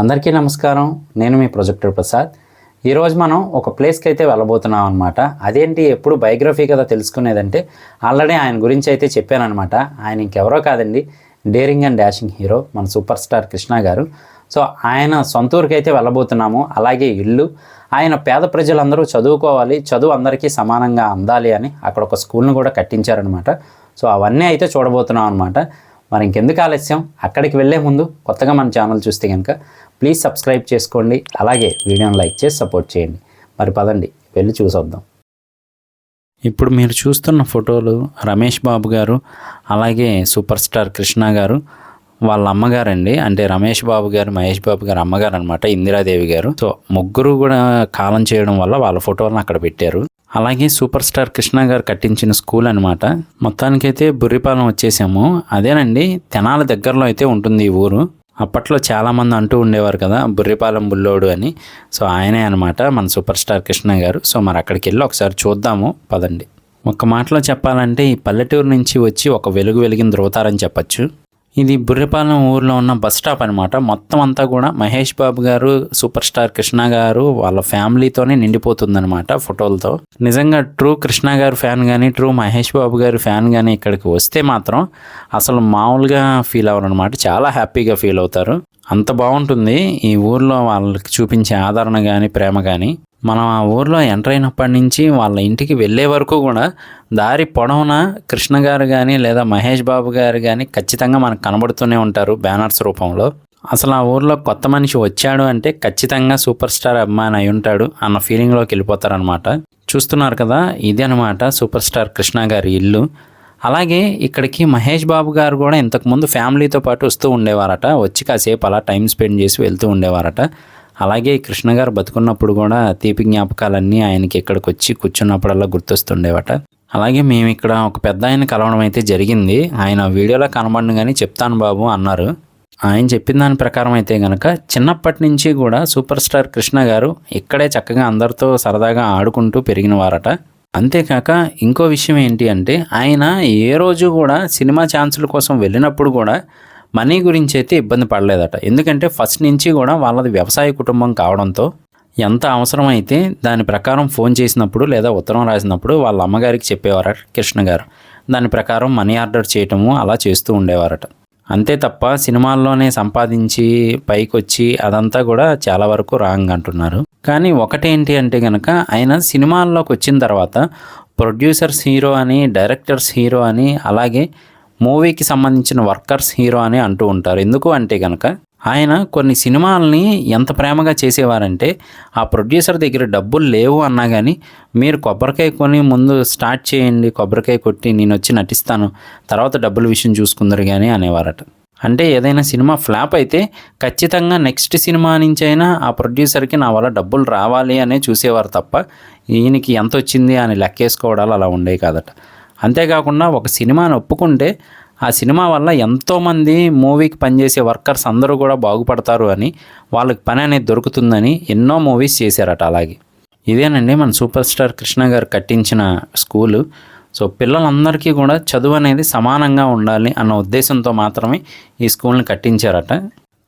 అందరికీ నమస్కారం. నేను మీ ప్రొజెక్టర్ ప్రసాద్. ఈరోజు మనం ఒక ప్లేస్కి అయితే వెళ్ళబోతున్నాం అనమాట అదేంటి ఎప్పుడు బయోగ్రఫీ కదా తెలుసుకునేదంటే ఆల్రెడీ ఆయన గురించి అయితే చెప్పానమాట ఆయన ఇంకెవరో కాదండి డేరింగ్ అండ్ డాషింగ్ హీరో మన super star Krishna garu. So ఆయన సొంత ఊరికి అయితే వెళ్ళబోతున్నాము. అలాగే ఇల్లు. ఆయన పేద ప్రజలందరూ చదువుకోవాలి చదువు అందరికీ సమానంగా అందాలి అని అక్కడ ఒక స్కూల్ను కూడా కట్టించారనమాట సో అవన్నీ అయితే చూడబోతున్నాం అనమాట మరి ఇంకెందుకు ఆలస్యం? అక్కడికి వెళ్ళే ముందు కొత్తగా మన ఛానల్ చూస్తే కనుక ప్లీజ్ సబ్స్క్రైబ్ చేసుకోండి అలాగే వీడియోని లైక్ చేసి సపోర్ట్ చేయండి. మరి పదండి వెళ్ళి చూసొద్దాం. ఇప్పుడు మీరు చూస్తున్న ఫోటోలు రమేష్ బాబు గారు అలాగే సూపర్ స్టార్ కృష్ణ గారు వాళ్ళ అమ్మగారండి. అంటే రమేష్ బాబు గారు మహేష్ బాబు గారు అమ్మగారు అనమాట ఇందిరాదేవి గారు. సో ముగ్గురు కూడా కాలం చేయడం వల్ల వాళ్ళ ఫోటోలను అక్కడ పెట్టారు. అలాగే సూపర్ స్టార్ కృష్ణ గారు కట్టించిన స్కూల్ అనమాట మొత్తానికైతే బుర్రిపాలెం వచ్చేసాము. అదేనండి తెనాల దగ్గరలో అయితే ఉంటుంది ఈ ఊరు. అప్పట్లో చాలామంది అంటూ ఉండేవారు కదా బుర్రిపాలెం బుల్లోడు అని. సో ఆయనే అనమాట మన super star Krishna garu. So మరి అక్కడికి వెళ్ళి ఒకసారి చూద్దాము పదండి. ఒక మాటలో చెప్పాలంటే ఈ పల్లెటూరు నుంచి వచ్చి ఒక వెలుగు వెలిగిన ధ్రువతారని చెప్పచ్చు. ఇది బుర్రెపాలెం ఊర్లో ఉన్న బస్ స్టాప్ అనమాట మొత్తం అంతా కూడా మహేష్ బాబు గారు సూపర్ స్టార్ కృష్ణ గారు వాళ్ళ ఫ్యామిలీతోనే నిండిపోతుందన్నమాట ఫోటోలతో. నిజంగా ట్రూ కృష్ణ గారు ఫ్యాన్ కానీ ట్రూ మహేష్ బాబు గారు ఫ్యాన్ కానీ ఇక్కడికి వస్తే మాత్రం అసలు మామూలుగా ఫీల్ అవ్వరు అనమాట చాలా హ్యాపీగా ఫీల్ అవుతారు. అంత బాగుంటుంది ఈ ఊర్లో వాళ్ళకి చూపించే ఆదరణ కానీ ప్రేమ కానీ మనం ఆ ఊర్లో ఎంటర్ అయినప్పటి నుంచి వాళ్ళ ఇంటికి వెళ్ళే వరకు కూడా దారి పొడవునా కృష్ణ గారు కానీ లేదా మహేష్ బాబు గారు కానీ ఖచ్చితంగా మనకు కనబడుతూనే ఉంటారు బ్యానర్స్ రూపంలో. అసలు ఆ ఊర్లో కొత్త మనిషి వచ్చాడు అంటే ఖచ్చితంగా సూపర్ స్టార్ అభిమాని అయి ఉంటాడు అన్న ఫీలింగ్లోకి వెళ్ళిపోతారనమాట చూస్తున్నారు కదా ఇది అనమాట సూపర్ స్టార్ కృష్ణ గారి ఇల్లు. అలాగే ఇక్కడికి మహేష్ బాబు గారు కూడా ఇంతకుముందు ఫ్యామిలీతో పాటు వస్తూ ఉండేవారట వచ్చి కాసేపు అలా టైం స్పెండ్ చేసి వెళ్తూ ఉండేవారట. అలాగే కృష్ణ గారు బతుకున్నప్పుడు కూడా తీపి జ్ఞాపకాలన్నీ ఆయనకి ఇక్కడికి వచ్చి కూర్చున్నప్పుడల్లా గుర్తొస్తుండేవట. అలాగే మేము ఇక్కడ ఒక పెద్ద ఆయన కలవడం అయితే జరిగింది. ఆయన వీడియోలో కనబడను కానీ చెప్తాను బాబు అన్నారు. ఆయన చెప్పిన దాని ప్రకారం అయితే గనక చిన్నప్పటి నుంచి కూడా సూపర్ స్టార్ కృష్ణ గారు ఇక్కడే చక్కగా అందరితో సరదాగా ఆడుకుంటూ పెరిగిన వారట అంతేకాక ఇంకో విషయం ఏంటి అంటే ఆయన ఏ రోజు కూడా సినిమా ఛాన్సుల కోసం వెళ్ళినప్పుడు కూడా మనీ గురించి అయితే ఇబ్బంది పడలేదట. ఎందుకంటే ఫస్ట్ నుంచి కూడా వాళ్ళది వ్యవసాయ కుటుంబం కావడంతో ఎంత అవసరమైతే దాని ప్రకారం ఫోన్ చేసినప్పుడు లేదా ఉత్తరం రాసినప్పుడు వాళ్ళ అమ్మగారికి చెప్పేవారట కృష్ణ గారు. దాని ప్రకారం మనీ ఆర్డర్ చేయటము అలా చేస్తూ ఉండేవారట. అంతే తప్ప సినిమాల్లోనే సంపాదించి పైకి వచ్చి అదంతా కూడా చాలా వరకు రాంగ్ అంటున్నారు. కానీ ఒకటేంటి అంటే కనుక ఆయన సినిమాల్లోకి వచ్చిన తర్వాత ప్రొడ్యూసర్స్ హీరో అని డైరెక్టర్స్ హీరో అని అలాగే మూవీకి సంబంధించిన వర్కర్స్ హీరో అని అంటూ ఉంటారు. ఎందుకు అంటే కనుక ఆయన కొన్ని సినిమాలని ఎంత ప్రేమగా చేసేవారంటే ఆ ప్రొడ్యూసర్ దగ్గర డబ్బులు లేవు అన్నా కానీ మీరు కొబ్బరికాయ కొని ముందు స్టార్ట్ చేయండి కొబ్బరికాయ కొట్టి నేను వచ్చి నటిస్తాను తర్వాత డబ్బుల విషయం చూసుకుందరు కానీ అనేవారట. అంటే ఏదైనా సినిమా ఫ్లాప్ అయితే ఖచ్చితంగా నెక్స్ట్ సినిమా నుంచి అయినా ఆ ప్రొడ్యూసర్కి నా వల్ల డబ్బులు రావాలి అనే చూసేవారు తప్ప ఈయనకి ఎంత వచ్చింది అని లెక్కేసుకోవడాలు అలా ఉండేవి కాదట. అంతేకాకుండా ఒక సినిమాను ఒప్పుకుంటే ఆ సినిమా వల్ల ఎంతోమంది మూవీకి పనిచేసే వర్కర్స్ అందరూ కూడా బాగుపడతారు అని వాళ్ళకి పని అనేది దొరుకుతుందని ఎన్నో మూవీస్ చేశారట అలాగే. ఇదేనండి మన సూపర్ స్టార్ కృష్ణ గారు కట్టించిన స్కూలు. సో పిల్లలందరికీ కూడా చదువు అనేది సమానంగా ఉండాలి అన్న ఉద్దేశంతో మాత్రమే ఈ స్కూల్ని కట్టించారట.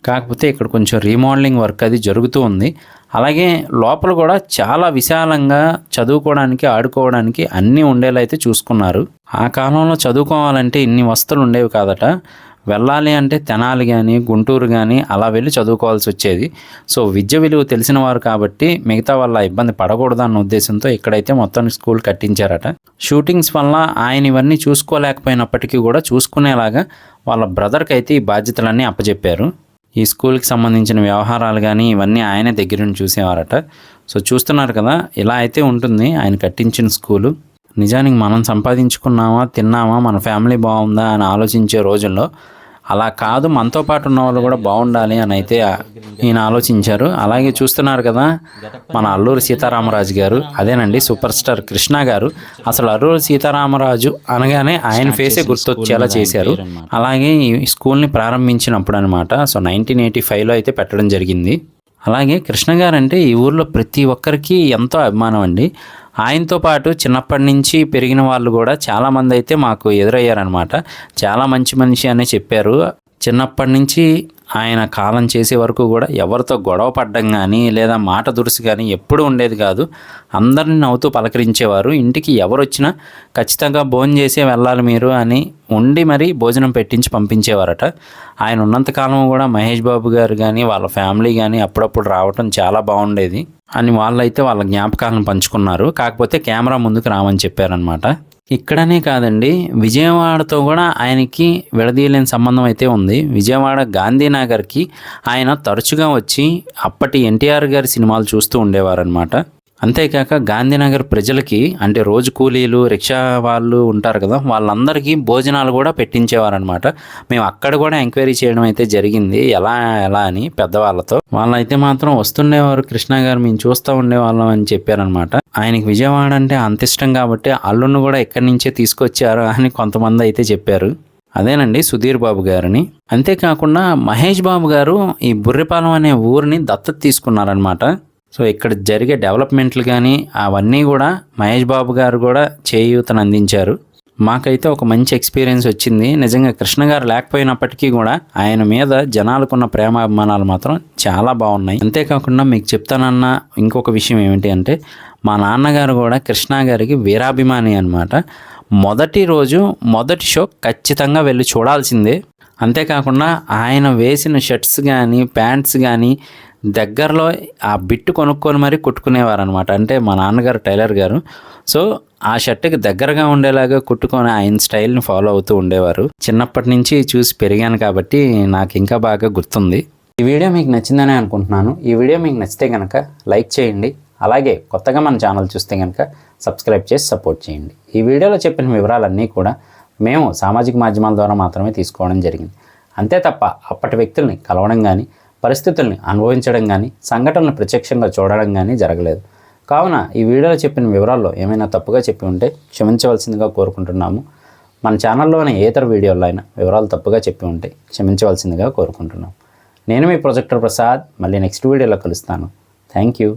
కాకపోతే ఇక్కడ కొంచెం రీమోడలింగ్ వర్క్ అది జరుగుతూ ఉంది. అలాగే లోపల కూడా చాలా విశాలంగా చదువుకోవడానికి ఆడుకోవడానికి అన్నీ ఉండేలా అయితే చూసుకున్నారు. ఆ కాలంలో చదువుకోవాలంటే ఇన్ని వస్తువులు ఉండేవి కాదట. వెళ్ళాలి అంటే తెనాలి కానీ గుంటూరు కానీ అలా వెళ్ళి చదువుకోవాల్సి వచ్చేది. సో విద్య విలువ తెలిసిన వారు కాబట్టి మిగతా వాళ్ళ ఇబ్బంది పడకూడదు అన్న ఉద్దేశంతో ఇక్కడైతే మొత్తం స్కూల్ కట్టించారట. షూటింగ్స్ వల్ల ఆయన ఇవన్నీ చూసుకోలేకపోయినప్పటికీ కూడా చూసుకునేలాగా వాళ్ళ బ్రదర్కి అయితే ఈ బాధ్యతలన్నీ అప్పచెప్పారు ఈ స్కూల్కి సంబంధించిన వ్యవహారాలు కానీ ఇవన్నీ ఆయనే దగ్గరుండి చూసేవారట. సో చూస్తున్నారు కదా ఇలా అయితే ఉంటుంది ఆయన కట్టించిన స్కూలు. నిజానికి మనం సంపాదించుకున్నామా తిన్నామా మన ఫ్యామిలీ బాగుందా అని ఆలోచించే రోజుల్లో అలా కాదు మనతో పాటు ఉన్న వాళ్ళు కూడా బాగుండాలి అని అయితే ఈయన ఆలోచించారు. అలాగే చూస్తున్నారు కదా మన అల్లూరి సీతారామరాజు గారు అదేనండి సూపర్ స్టార్ కృష్ణ గారు. అసలు అల్లూరి సీతారామరాజు అనగానే ఆయన ఫేసే గుర్తొచ్చేలా చేశారు. అలాగే ఈ స్కూల్ని ప్రారంభించినప్పుడు అనమాట సో నైన్టీన్ ఎయిటీ ఫైవ్లో అయితే పెట్టడం జరిగింది. అలాగే కృష్ణ గారంటే ఈ ఊర్లో ప్రతి ఒక్కరికి ఎంతో అభిమానం అండి. ఆయనతో పాటు చిన్నప్పటి నుంచి పెరిగిన వాళ్ళు కూడా చాలామంది అయితే మాకు ఎదురయ్యారనమాట చాలా మంచి మనిషి అనే చెప్పారు. చిన్నప్పటి నుంచి ఆయన కాలం చేసే వరకు కూడా ఎవరితో గొడవ పడ్డం కానీ లేదా మాట దురుసు కానీ ఎప్పుడూ ఉండేది కాదు. అందరిని నవ్వుతూ పలకరించేవారు. ఇంటికి ఎవరు వచ్చినా ఖచ్చితంగా భోజనం చేసే వెళ్ళాలి మీరు అని ఉండి మరీ భోజనం పెట్టించి పంపించేవారట. ఆయన ఉన్నంతకాలం కూడా మహేష్ బాబు గారు కానీ వాళ్ళ ఫ్యామిలీ కానీ అప్పుడప్పుడు రావటం చాలా బాగుండేది అని వాళ్ళైతే వాళ్ళ జ్ఞాపకాలను పంచుకున్నారు. కాకపోతే కెమెరా ముందుకు రామని చెప్పారనమాట ఇక్కడనే కాదండి. విజయవాడతో కూడా ఆయనకి విడదీయలేని సంబంధం అయితే ఉంది. విజయవాడ గాంధీనగర్కి ఆయన తరచుగా వచ్చి అప్పటి ఎన్టీఆర్ గారి సినిమాలు చూస్తూ ఉండేవారనమాట అంతేకాక గాంధీనగర్ ప్రజలకి అంటే రోజు కూలీలు రిక్షా వాళ్ళు ఉంటారు కదా వాళ్ళందరికీ భోజనాలు కూడా పెట్టించేవారనమాట మేము అక్కడ కూడా ఎంక్వైరీ చేయడం అయితే జరిగింది. ఎలా ఎలా అని పెద్దవాళ్ళతో. వాళ్ళైతే మాత్రం వస్తుండేవారు కృష్ణ గారు మేము చూస్తూ ఉండేవాళ్ళం అని చెప్పారనమాట ఆయనకి విజయవాడ అంటే అంత ఇష్టం కాబట్టి అల్లును కూడా ఇక్కడి నుంచే తీసుకొచ్చారు అని కొంతమంది అయితే చెప్పారు. అదేనండి సుధీర్ బాబు గారిని. అంతేకాకుండా మహేష్ బాబు గారు ఈ బుర్రిపాలెం అనే ఊరిని దత్తత తీసుకున్నారనమాట సో ఇక్కడ జరిగే డెవలప్మెంట్లు కానీ అవన్నీ కూడా మహేష్ బాబు గారు కూడా చేయూతను అందించారు. మాకైతే ఒక మంచి ఎక్స్పీరియన్స్ వచ్చింది. నిజంగా కృష్ణ గారు లేకపోయినప్పటికీ కూడా ఆయన మీద జనాలకున్న ప్రేమ అభిమానాలు మాత్రం చాలా బాగున్నాయి. అంతేకాకుండా మీకు చెప్తానన్న ఇంకొక విషయం ఏమిటి అంటే మా నాన్నగారు కూడా కృష్ణ గారికి వీరాభిమాని అనమాట మొదటి రోజు మొదటి షో ఖచ్చితంగా వెళ్ళి చూడాల్సిందే. అంతేకాకుండా ఆయన వేసిన షర్ట్స్ కానీ ప్యాంట్స్ కానీ దగ్గరలో ఆ బిట్టు కొనుక్కొని మరీ కుట్టుకునేవారు అనమాట అంటే మా నాన్నగారు టైలర్ గారు. సో ఆ షర్ట్కి దగ్గరగా ఉండేలాగా కుట్టుకొని ఆయన స్టైల్ని ఫాలో అవుతూ ఉండేవారు. చిన్నప్పటి నుంచి చూసి పెరిగాను కాబట్టి నాకు ఇంకా బాగా గుర్తుంది. ఈ వీడియో మీకు నచ్చిందని అనుకుంటున్నాను. ఈ వీడియో మీకు నచ్చితే కనుక లైక్ చేయండి. అలాగే కొత్తగా మన ఛానల్ చూస్తే కనుక సబ్స్క్రైబ్ చేసి సపోర్ట్ చేయండి. ఈ వీడియోలో చెప్పిన వివరాలన్నీ కూడా మేము సామాజిక మాధ్యమాల ద్వారా మాత్రమే తీసుకోవడం జరిగింది. అంతే తప్ప అప్పటి వ్యక్తుల్ని కలవడం కానీ పరిస్థితుల్ని అనుభవించడం కానీ సంఘటనలు ప్రత్యక్షంగా చూడడం కానీ జరగలేదు. కావున ఈ వీడియోలో చెప్పిన వివరాల్లో ఏమైనా తప్పుగా చెప్పి ఉంటే క్షమించవలసిందిగా కోరుకుంటున్నాము. మన ఛానల్లోని ఏ ఇతర వీడియోల్లో అయినా వివరాలు తప్పుగా చెప్పి ఉంటే క్షమించవలసిందిగా కోరుకుంటున్నాం నేను మీ ప్రొజెక్టర్ ప్రసాద్. మళ్ళీ నెక్స్ట్ వీడియోలో కలుస్తాను. Thank you.